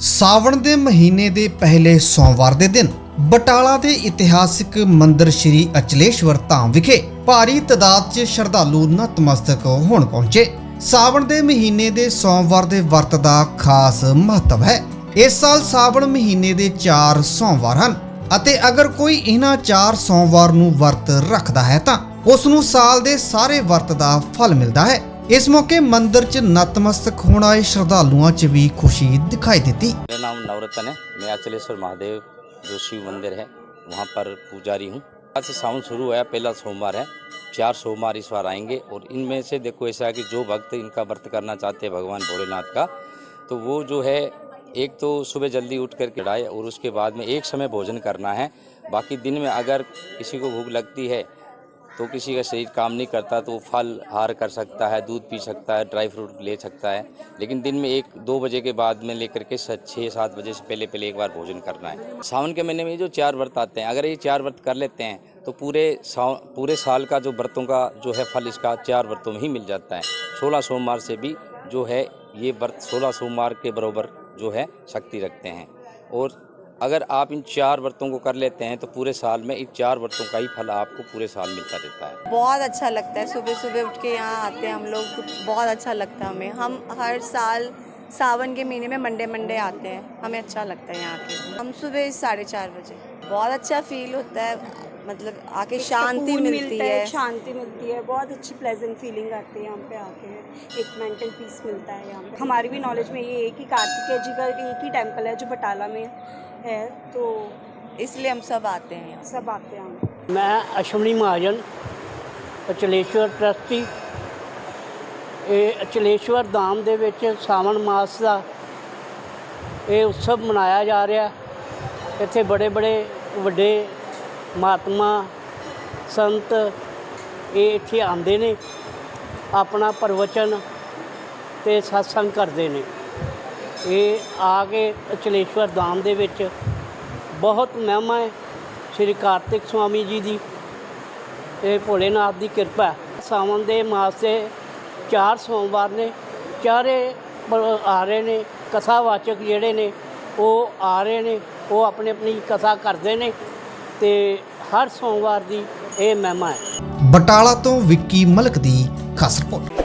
ਸਾਵਣ ਦੇ ਮਹੀਨੇ ਦੇ ਪਹਿਲੇ ਸੋਮਵਾਰ ਦੇ ਦਿਨ ਬਟਾਲਾ ਦੇ ਇਤਿਹਾਸਿਕ ਮੰਦਿਰ ਸ੍ਰੀ ਅਚਲੇਸ਼ਵਰ ਧਾਮ ਵਿਖੇ ਭਾਰੀ ਤਾਦਾਦ 'ਚ ਸ਼ਰਧਾਲੂ ਨਤਮਸਤਕ ਹੋਣ ਪਹੁੰਚੇ। ਸਾਵਣ ਦੇ ਮਹੀਨੇ ਦੇ ਸੋਮਵਾਰ ਦੇ ਵਰਤ ਦਾ ਖਾਸ ਮਹੱਤਵ ਹੈ। ਇਸ ਸਾਲ ਸਾਵਣ ਮਹੀਨੇ ਦੇ 4 ਸੋਮਵਾਰ ਹਨ ਅਤੇ ਅਗਰ ਕੋਈ ਇਹਨਾਂ 4 ਸੋਮਵਾਰ ਨੂੰ ਵਰਤ ਰੱਖਦਾ ਹੈ ਤਾਂ ਉਸ ਨੂੰ ਸਾਲ ਦੇ ਸਾਰੇ ਵਰਤ ਦਾ ਫਲ ਮਿਲਦਾ ਹੈ। ਇਸ ਮੌਕੇ ਮੰਦਿਰ 'ਚ ਨਤਮਸਤਕ ਹੋਣ ਆਏ ਸ਼ਰਧਾਲੂਆਂ 'ਚ ਵੀ ਖੁਸ਼ੀ ਦਿਖਾਈ ਦਿੱਤੀ मेरा नाम नवरत्न है मैं अचलेश्वर महादेव जो शिव मंदिर है वहाँ पर पुजारी हूँ आज से सावन शुरू हुआ है पहला सोमवार है चार सोमवार इस बार आएंगे और इनमें से देखो ऐसा है कि जो भक्त इनका व्रत करना चाहते हैं भगवान भोलेनाथ का तो वो जो है एक तो सुबह जल्दी उठ कर चढ़ाए और उसके बाद में एक समय भोजन करना है बाकी दिन में अगर किसी को भूख लगती है तो किसी का शरीर काम नहीं करता तो फल हार कर सकता है, दूध पी सकता है, ड्राई फ्रूट ले सकता है। लेकिन दिन में एक, दो बजे के बाद में लेकर के छः, सात बजे से पहले पहले एक बार भोजन करना है। सावन के महीने में जो चार व्रत आते हैं, अगर ये चार व्रत कर लेते हैं तो पूरे पूरे साल का जो व्रतों का जो है फल, इसका चार व्रतों में ही मिल जाता है। सोलह सोमवार से भी जो है ये व्रत सोलह सोमवार के बराबर जो है शक्ति रखते हैं। और अगर आप इन चार व्रतों को कर लेते हैं तो पूरे साल में इन चार व्रतों का ही फल आपको पूरे साल मिलता रहता है। बहुत अच्छा लगता है। सुबह सुबह उठ के यहाँ आते हैं हम लोग तो बहुत अच्छा लगता है हमें। हम हर साल सावन के महीने में मंडे मंडे आते हैं। हमें अच्छा लगता है यहाँ आके हम सुबह साढ़े चार बजे। बहुत अच्छा फील होता है। मतलब आके शांति मिलती है शांति मिलती है। बहुत अच्छी प्लेजेंट फीलिंग आती है यहाँ पे आके। एक मेंटल पीस मिलता है यहाँ पे। हमारी भी नॉलेज में ये है कि कार्तिकेय जी का एक ही टेंपल है जो बटाला में है। तो इसलिए हम सब आते हैं यहाँ सब आते हैं यहाँ ਮੈਂ ਅਸ਼ਵਨੀ ਮਹਾਜਨ ਅਚਲੇਸ਼ਵਰ ਟਰਸਟੀ ਇਹ ਅਚਲੇਸ਼ਵਰ ਧਾਮ ਦੇ ਵਿੱਚ ਸਾਵਣ ਮਾਸ ਦਾ ਇਹ ਉਤਸਵ ਮਨਾਇਆ ਜਾ ਰਿਹਾ ਇੱਥੇ ਬੜੇ ਬੜੇ ਵੱਡੇ ਮਹਾਤਮਾ ਸੰਤ ਇਹ ਇੱਥੇ ਆਉਂਦੇ ਨੇ ਆਪਣਾ ਪ੍ਰਵਚਨ ਤੇ satsang ਕਰਦੇ ਨੇ ਇਹ ਆ ਕੇ ਅਚਲੇਸ਼ਵਰ ਧਾਮ ਦੇ ਵਿੱਚ ਬਹੁਤ ਮਹਿਮਾ ਹੈ। ਸ਼੍ਰੀ ਕਾਰਤਿਕ ਸਵਾਮੀ ਜੀ ਦੀ। ਇਹ ਭੋਲੇਨਾਥ ਦੀ ਕਿਰਪਾ ਹੈ। ਸਾਵਣ ਦੇ ਮਾਸ ਦੇ ਚਾਰ ਸੋਮਵਾਰ ਨੇ, ਚਾਰੇ ਆ ਰਹੇ ਨੇ, ਕਥਾਵਾਚਕ ਜਿਹੜੇ ਨੇ, ਉਹ ਆ ਰਹੇ ਨੇ, ਉਹ ਆਪਣੀ ਆਪਣੀ ਕਥਾ ਕਰਦੇ ਨੇ ਤੇ ਹਰ ਸੋਮਵਾਰ ਦੀ ਇਹ ਮਹਿਮਾ ਹੈ। ਬਟਾਲਾ ਤੋਂ ਵਿੱਕੀ ਮਲਕ ਦੀ ਖਾਸ ਰਿਪੋਰਟ।